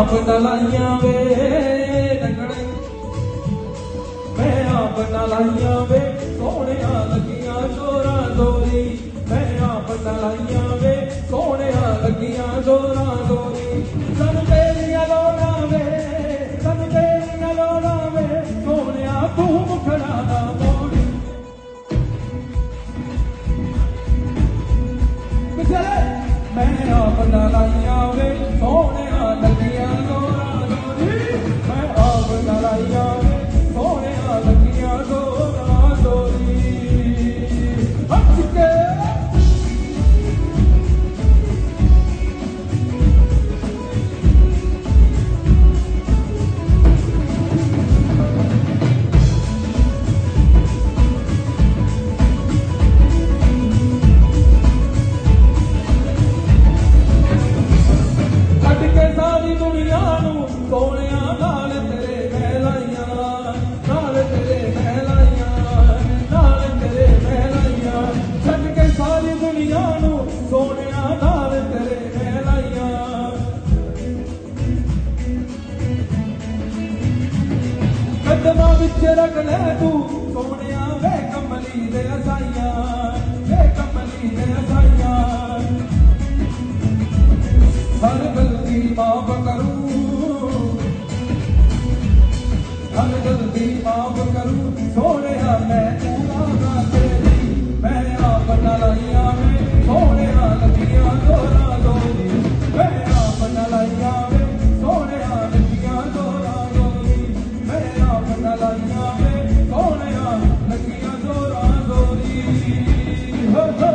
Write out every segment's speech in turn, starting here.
ਆਪ ਲਾਈਆਂ ਵੇ ਨੰਗਣੇ ਮੈਂ ਆਪ ਨਲਾਈਆਂ ਵੇ, ਸੋਹਣਿਆ ਲੱਗੀਆਂ ਦੋਰਾਂ ਦੋਰੀ ਮੈਂ ਆਪ ਲਾਈਆਂ ਵੇ, ਸੋਹਣਿਆ ਲੱਗੀਆਂ ਦੋਰਾਂ ਦੋਰੀ ਸਨ ਤੇਰੀਆਂ ਲੋੜਾਂ ਵੇ, ਸਨ ਤੇਰੀਆਂ ਲੋੜਾਂ ਵੇ, ਸੋਹਣਿਆ ਤੂੰ ਮੁਖੜਾ ਨਾ ਮੋੜੀ। ਮੈਂ ਆਪ ਲਾਈਆਂ ਵੇ, ਸੋਹਣਿਆ ਕਦਮਾਂ ਵਿੱਚ ਰੱਖ ਲੈ ਤੂੰ, ਸੋਹਣਿਆ ਵੇ ਕਮਲੀ ਦੇ ਅਸਾਈਆਂ, ਵੇ ਕਮਲੀ ਦੇ ਅਸਾਈਆਂ। ਹਰ ਗਲਤੀ ਮਾਫ ਕਰੂੰ, ਹਰ ਗਲਤੀ ਮਾਫ ਕਰੂ, ਸੋਹਣਿਆ ਮੈਂ ਪੂਰਾ ਤੇਰੀ ਦੋਰੀ ਹੋ ਹੋ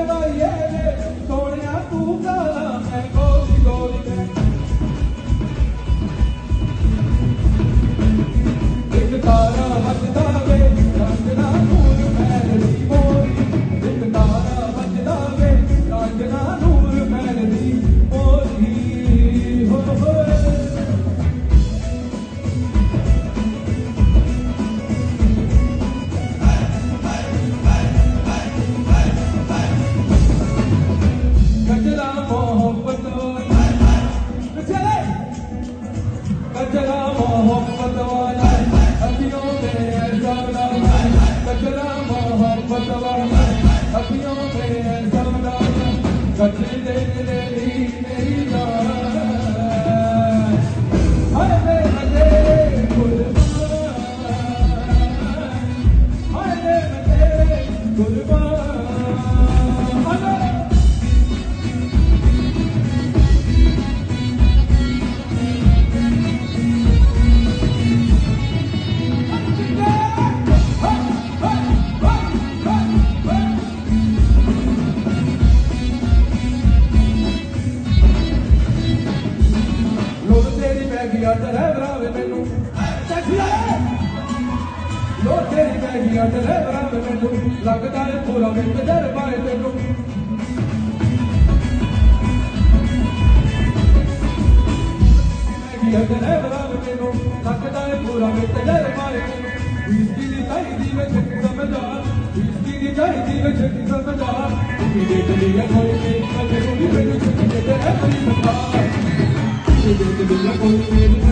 Yeah. ਤੇਰੀ ਪੈ ਗਿਆ ਡਰਾਈਵਰਾਂ ਵੇ ਮੈਨੂੰ? ਟੈਕਸੀ ਵਾਲੇ ਲੋੜ ਤੇਰੀ ਗਿਆ ਡਰਾਈਵਰਾਂ ਵੇ ਮੈਨੂੰ। ਲੱਗਦਾ ਏ ਪੂਰਾ ਵੀ ਤਜਰਬਾ ਏ ਤੈਨੂੰ। ਗਿਆ ਵੇ ਮੈਨੂੰ। ਲੱਗਦਾ ਏ ਪੂਰਾ ਵੀ ਤਜਰਬਾ ਏ ਤੈਨੂੰ। ਇਸਦੀ ਦੀ ਚਾਹੀਦੀ ਵਿੱਚ ਸਮਝਾ ਇਸਦੀ ਦੀ ਚਾਹੀਦੀ ਵਿੱਚ ਸਮਝਾ ਕਿ ਦੇ ਦਲੀ ਕੋਈ ਨਹੀਂ ਮੈਨੂੰ ਮੈਨੂੰ ਛੱਡ ਕੇ ਤੇ ਐਸੀ ਸਮਝਾ ਸਾਗਰ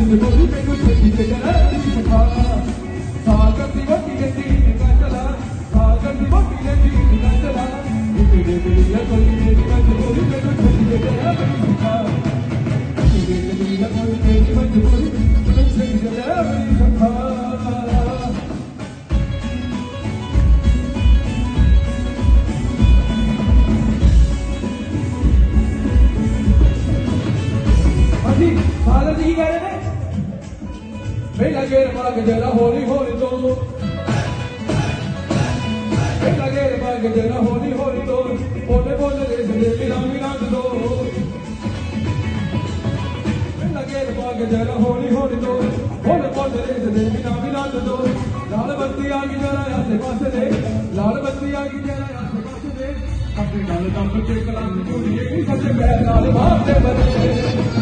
ਪਹਿਲਾ ਗੇਰ ਮਗ ਜਰਾ ਹੌਲੀ ਹੌਲੀ ਤੋਂ ਪਹਿਲਾ ਗੇਰ ਮਗ ਜਰਾ ਹੌਲੀ ਹੌਲੀ ਤੋਂ ਬੋਲੇ ਬੋਲੇ ਦੇ ਸਦੇ ਮਿਲਾ ਮਿਲਾ ਦੋ। ਕੇ ਜਰਾ ਹੌਲੀ ਹੌਲੀ ਦੋ। ਬੋਲ ਬੋਲ ਰੇਸ ਦੇ ਬਿਨਾ ਬਿਨਾ ਦੋ। ਲਾਲ ਬੱਤੀ ਆ ਗਈ ਜਰਾ ਆਸੇ ਪਾਸੇ ਦੇ। ਲਾਲ ਬੱਤੀ ਆ ਗਈ ਜਰਾ ਆਸੇ ਪਾਸੇ ਦੇ। ਆਪਣੇ ਨਾਲ ਕੰਮ ਤੇ ਕਲੰਕ ਜੁੜੀਏ ਸੱਚੇ ਪੈਰ ਨਾਲ ਬਾਪ ਦੇ ਬੱਚੇ।